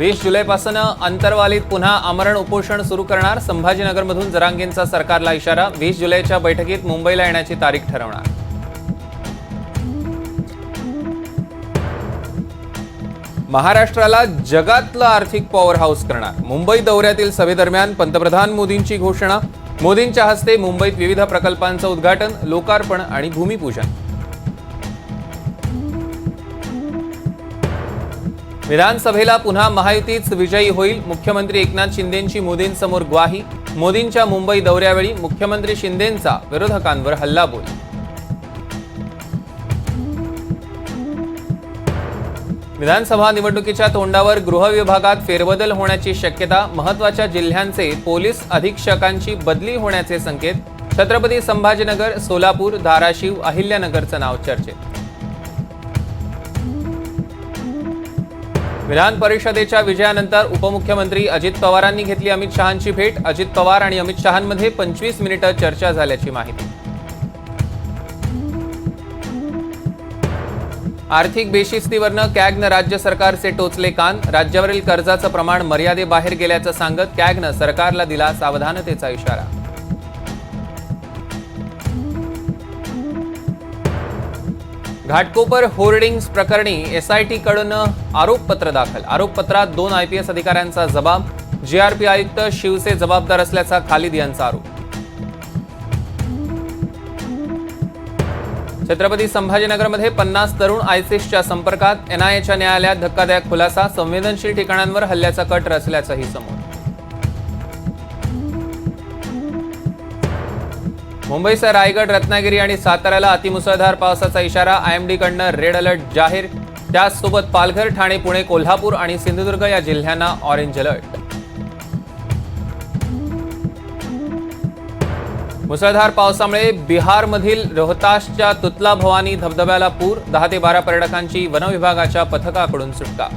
वीस जुलैपासून अंतरवालीत पुन्हा आमरण उपोषण सुरू करणार. संभाजीनगरमधून जरांगेंचा सरकारला इशारा. वीस जुलैच्या बैठकीत मुंबईला येण्याची तारीख ठरवणार. महाराष्ट्राला जगातलं आर्थिक पॉवर हाऊस करणार. मुंबई दौऱ्यातील सभेदरम्यान पंतप्रधान मोदींची घोषणा. मोदींच्या हस्ते मुंबईत विविध प्रकल्पांचं उद्घाटन लोकार्पण आणि भूमिपूजन. विधानसभेला पुन्हा महायुतीच विजयी होईल. मुख्यमंत्री एकनाथ शिंदेंची मोदींसमोर ग्वाही. मोदींच्या मुंबई दौऱ्यावेळी मुख्यमंत्री शिंदेंचा विरोधकांवर हल्लाबोल. विधानसभा निवडणुकीच्या तोंडावर गृह विभागात फेरबदल होण्याची शक्यता महत्त्वाच्या जिल्ह्यांचे पोलीस अधीक्षकांची बदली होण्याचे संकेत छत्रपती संभाजीनगर सोलापूर धाराशिव अहिल्यानगरचं नाव चर्चेत. विधान परिषदेच्या विजयानंतर उपमुख्यमंत्री अजित पवारांनी घेतली अमित शहांची भेट. अजित पवार आणि अमित शहांमध्ये पंचवीस मिनिटं चर्चा झाल्याची माहिती. आर्थिक बेशिस्तीवरनं कॅगनं राज्य सरकारचे टोचले कान. राज्यावरील कर्जाचं प्रमाण मर्यादेबाहेर गेल्याचं सांगत कॅगनं सरकारला दिला सावधानतेचा इशारा. घाटकोपर होर्डिंग्स प्रकरणी एसआयटी कडून आरोपपत्र दाखल. आरोपपत्रात दोन आयपीएस अधिकाऱ्यांचा जबाब जीआरपी आयुक्त शिवसे जबाबदार असल्याचा खालिद यांचा आरोप. छत्रपती संभाजीनगरमध्ये पन्नास तरुण आयसिसच्या संपर्कात एनआयएच्या न्यायालयात धक्कादायक खुलासा संवेदनशील ठिकाणांवर हल्ल्याचा कट रचल्याचंही समोर. मुंबईसह रायगड रत्नागिरी आणि साताऱ्याला अतिमुसळधार पावसाचा इशारा आयएमडी कडनं रेड अलर्ट जाहीर. त्याचसोबत पालघर ठाणे पुणे कोल्हापूर आणि सिंधुदुर्ग या जिल्ह्यांना ऑरेंज अलर्ट. मुसळधार पावसामुळे बिहारमधील रोहतासच्या तुतला भवानी धबधब्याला पूर दहा ते बारा पर्यटकांची वनविभागाच्या पथकाकडून सुटका.